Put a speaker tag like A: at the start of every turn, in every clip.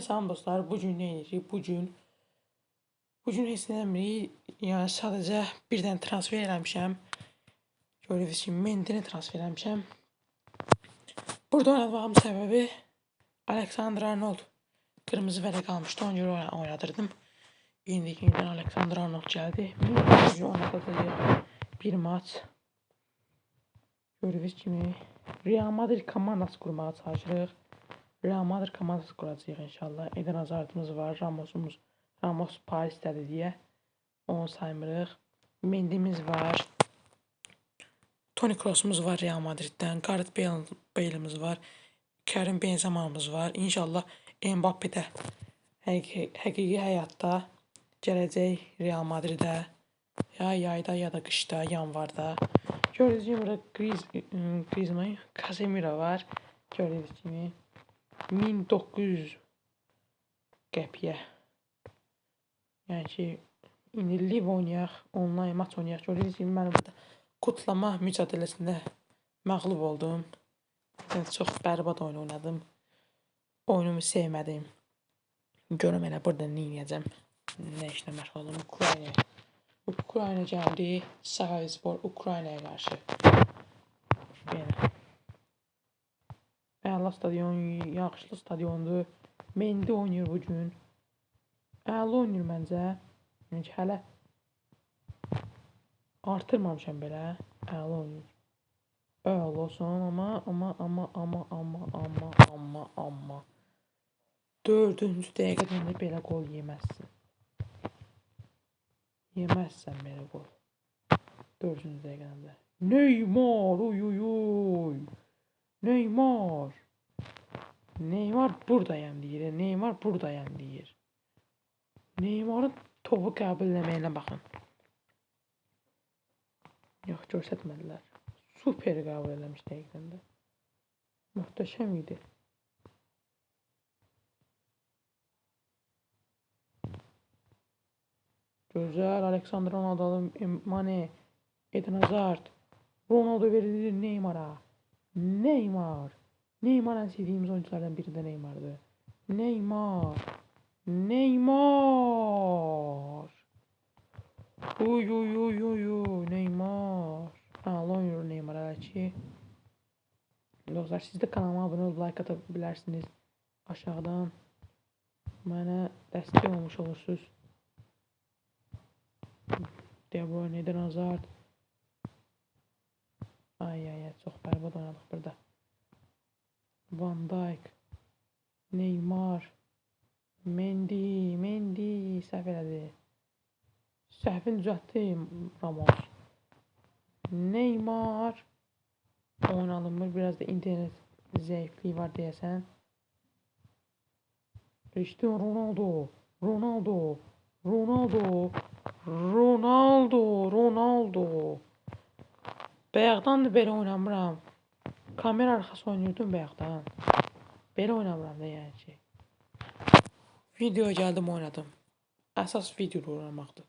A: Salam dostlar. Bu gün nə edirik? Bu gün bu gün nə eləmirik. Yəni sadəcə bir dənə transfer eləmişəm. Görürsünüz ki, Mendini transfer eləmişəm. Burada oynamağım səbəbi Alexander Arnold qırmızı vərəq almışdı. Ona görə oyna- oynadırdım. İndi yenidən Alexander Arnold gəldi. Bir oynadacağıq bir maç. Gördüyünüz kimi Real Madrid komandası qurmağa çalışırıq. Real Madrid komandası quracağıq inşallah. Eden Hazardımız var, Ramosumuz. Ramos Parisdədir deyə onu saymırıq. Mendimiz var. Toni Kroosumuz var Real Madriddən. Gareth Bale Bale'imiz var. Karim Benzema'mız var. İnşallah Mbappe də həqiqi, həqiqi həyatda gələcək Real Madridə. Ya yayda ya da qışda, yanvarda. Gördüyünüz kimi burada Griez, ıı, Griezmann, Casemiro var. Gördüyünüz kimi 1900 qəpiyə. Yəni ki, indi live oynayaq, onlayn maç oynayaq. Gördüyünüz kimi mən burada kutlama mücadiləsində məğlub oldum. Yəni çox bərbad oyun oynadım. Oyunumu sevmədim. Görüm elə burada nə edəcəm. Nə işlə məşğul olum? Ukrayna. Ukrayna gəldi. Sahaspor Ukraynaya qarşı. Belə. Əla stadion, yaxşı stadiondur. Mendi oynayır bu gün. Əla oynayır məncə. Yəni ki, hələ artırmamışam belə. Əla oynayır. Əla olsun, amma amma amma amma amma amma amma amma dördüncü dəqiqədən də belə qol yeməzsən. Yeməzsən belə qol. Dördüncü dəqiqədən də. Neymar, uy uy uy. Neymar. Neymar buradayam deyir. Neymar buradayam deyir. Neymarın topu qəbul eləməyinə baxın. Yox, göstərmədilər. Super qəbul eləmiş dəqiqdən də. Möhtəşəm idi. Gözəl Alexander Ronaldo, Mane, Eden Hazard. Ronaldo verilir Neymar'a. Neymar. Neymar en sevdiğimiz oyunculardan biri de Neymar'dı. Neymar. Neymar. Uy uy uy uy uy Neymar. Oynuyor Neymar ki. Dostlar siz de kanalıma abone olub like ata bilərsiniz. Aşağıdan mənə dəstək olmuş olursunuz. De Bruyne, Eden Hazard. Ay ay ay çox bərbad oynadıq burada. Van Dijk, Neymar, Mendy, Mendy səhv elədi. Səhvini düzəltdi Ramos. Neymar oyun alınmır. Biraz da internet zəifliyi var deyəsən. Cristiano Ronaldo, Ronaldo, Ronaldo, Ronaldo, Ronaldo. Bayaqdan da belə oynamıram. Kamera arxası oynayırdım bayaqdan. Belə oynamıram da yəni ki. Videoya gəldim oynadım. Əsas videoda oynamaqdır.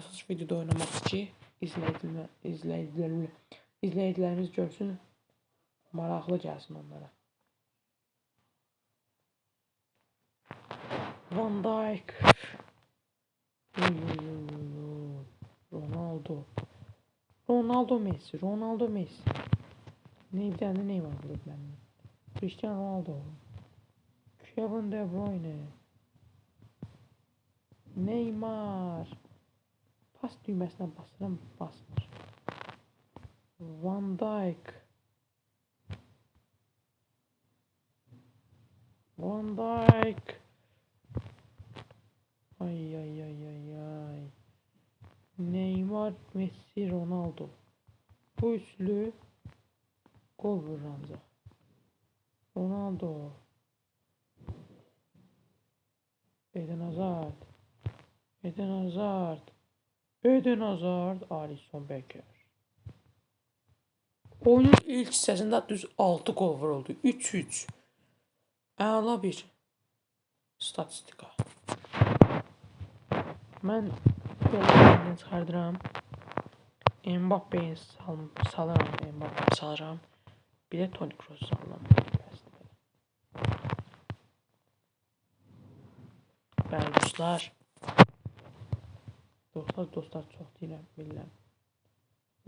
A: Əsas videoda oynamaqdır ki, izləyicilər, izləyicilər, izləyicilərimiz görsün, maraqlı gəlsin onlara. Van Dijk. Ronaldo. Ronaldo Messi, Ronaldo Messi. Ne bir tane Neymar vurdu benden. Cristiano Ronaldo. Kevin De Bruyne. Neymar. Pas düğmesine basırım basmır. Van Dijk. Van Dijk. Ay ay ay ay ay. Neymar, Messi, Ronaldo. Bu üçlü gol vurur ancaq. Ronaldo. Eden Hazard. Eden Hazard. Eden Hazard. Alisson Becker. Oyunun ilk hissəsində düz 6 gol vuruldu. 3-3. Əla bir statistika. Mən belə çıxardıram. Mbappe'yi sal salıram. Mbappe'yi salıram. Bir də Toni Kroos salıram. Bəli dostlar. Dostlar, dostlar çox deyirəm, bilirəm.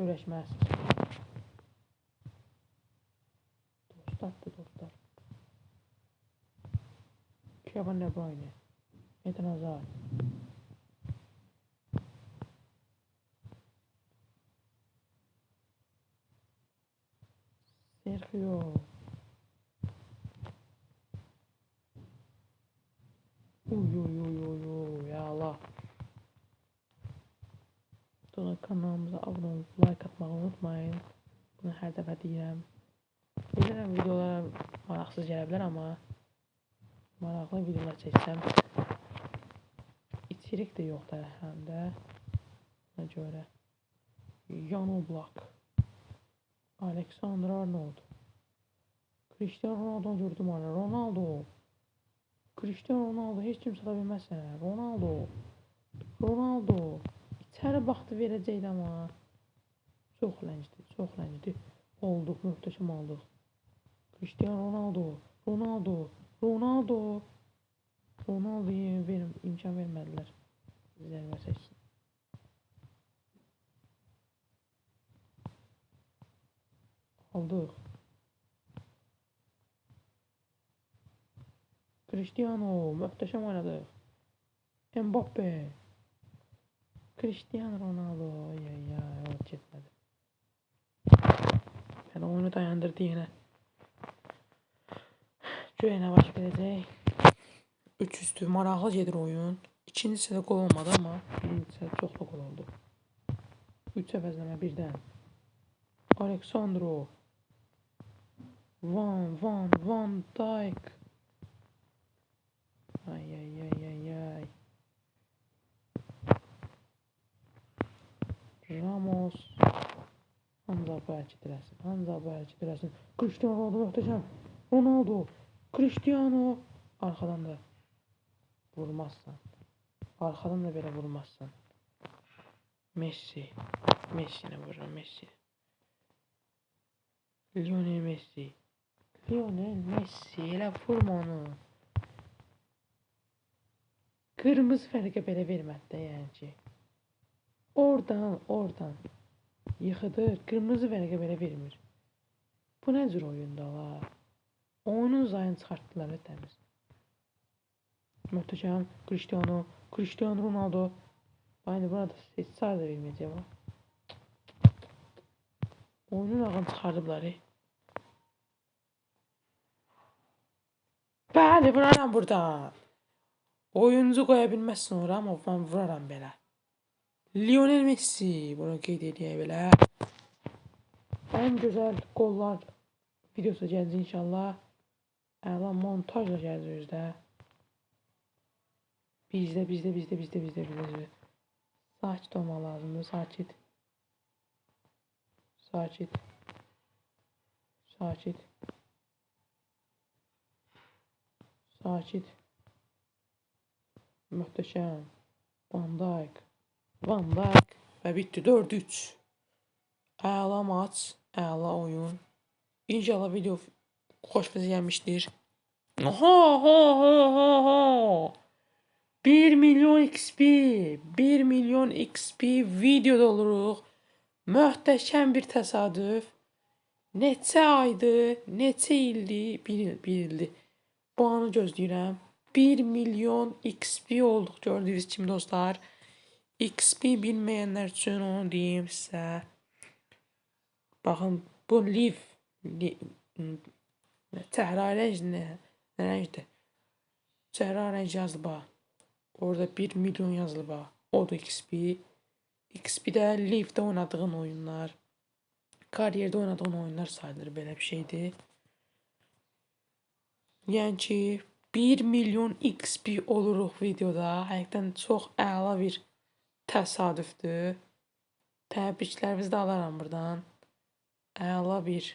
A: Görüşməz. Dostlardır dostlar. Kevin De Bruyne. Eden Hazard. Sergio. Uy uy uy uy uy ya Allah. Sonra kanalımıza abone olup like atmayı unutmayın. Bunu her dəfə deyirəm. Bilirəm videolar maraqsız gələ bilər amma maraqlı videolar çəksəm içerik də yoxdur həm də. Ona görə Jan Oblak, Alexander Arnold, Cristiano Ronaldo gördüm hala. Ronaldo. Cristiano Ronaldo heç kim sata bilməz sənə. Ronaldo. Ronaldo. İçəri baxdı verəcəkdi amma. Çox ləncidi, çox ləncidi. Olduq, möhtəşəm olduq. Cristiano Ronaldo. Ronaldo. Ronaldo. Ronaldo'ya verim, imkan vermədilər. Zərbə çəksin. Aldıq. Cristiano möhtəşəm oynadıq. Mbappe. Cristiano Ronaldo. Ay ay ay o getmədi. Yəni oyunu dayandırdı yenə. Görək nə baş verəcək. 3 üstü maraqlı gedir oyun. İkinci hissədə qol olmadı amma birinci hissədə çoxlu qol oldu. 3 əvəzləmə birdən. Aleksandro. Van, Van, Van Dijk. Ay ay ay ay ay. Ramos. Hamza hərəkət eləsin. Hamza hərəkət eləsin. Cristiano Ronaldo möhtəşəm. Ronaldo. Cristiano. Arxadan da vurmazsan. Arxadan da belə vurmazsan. Messi. Messi-nə vururam, Messi. Lionel Messi. Lionel Messi. Elə vurma onu. Qırmızı fərqə belə vermədi də yəni ki. Oradan, oradan. Yıxıdır. Qırmızı vərəqə belə vermir. Bu nə cür oyundur la? Oyunun zayını çıxartdılar təmiz. Möhtəşəm Cristiano, Cristiano Ronaldo. Aynı burada heç sayı da verməyəcəm. Oyunun ağını çıxardıblar. e. Bəli, vuraram buradan. Oyuncu qoya bilməzsən ora, amma mən vuraram belə. Lionel Messi bunu qeyd edək belə. Ən gözəl qollar videosu gələcək inşallah. Əla montajla gələcək. Bizdə, bizdə, bizdə, bizdə, bizdə, bizdə, bizdə. Sakit olmaq lazımdır, sakit. Sakit. Sakit. Sakit. Möhtəşəm. Van Dijk. Van Dijk və bitdi 4-3. Əla maç, əla oyun. İnşallah video xoşunuza gəlmişdir. Ha ha ha ha ha. 1 milyon XP, 1 milyon XP videoda oluruq. Möhtəşəm bir təsadüf. Neçə aydır, neçə ildir, bir il, bir ildir. Bu anı gözləyirəm. 1 milyon XP olduq gördüyünüz kimi dostlar. XP bilməyənlər üçün onu deyim sizə. Baxın bu liv li, Çəhrarəc nə? Rəngdir? Çəhrarəc yazılıb. Orada 1 milyon yazılıb bax. O da XP. XP-də Live-də oynadığın oyunlar, karyerdə oynadığın oyunlar sayılır belə bir şeydir. Yəni ki 1 milyon XP oluruq videoda. Həqiqətən çox əla bir təsadüfdür. Təbriklərinizi də alaram burdan. Əla bir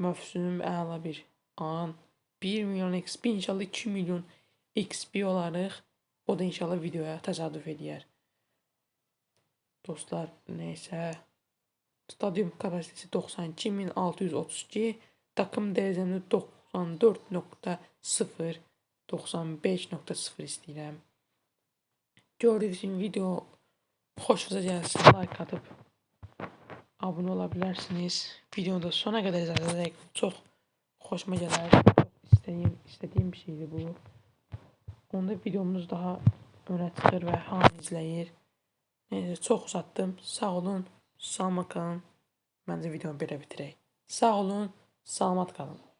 A: mövsüm, əla bir an. 1 milyon XP, inşallah 2 milyon XP olarıq. O da inşallah videoya təsadüf edər. Dostlar, nəysə. Stadyum kapasitesi 92632, takım dərəcəsi 94.0 95.0 istəyirəm. Gördüyünüz kimi video xoşunuza gəlsə like atıb abunə ola bilərsiniz. Videonu da sona qədər izləyərək çox xoşuma gələr. Çox istədiyim, istədiyim bir şeydir bu. Onda videomuz daha önə çıxır və hamı izləyir. Neyse, çox uzatdım. Sağ olun, salamat qalın. Məncə videonu belə bitirək. Sağ olun, salamat qalın.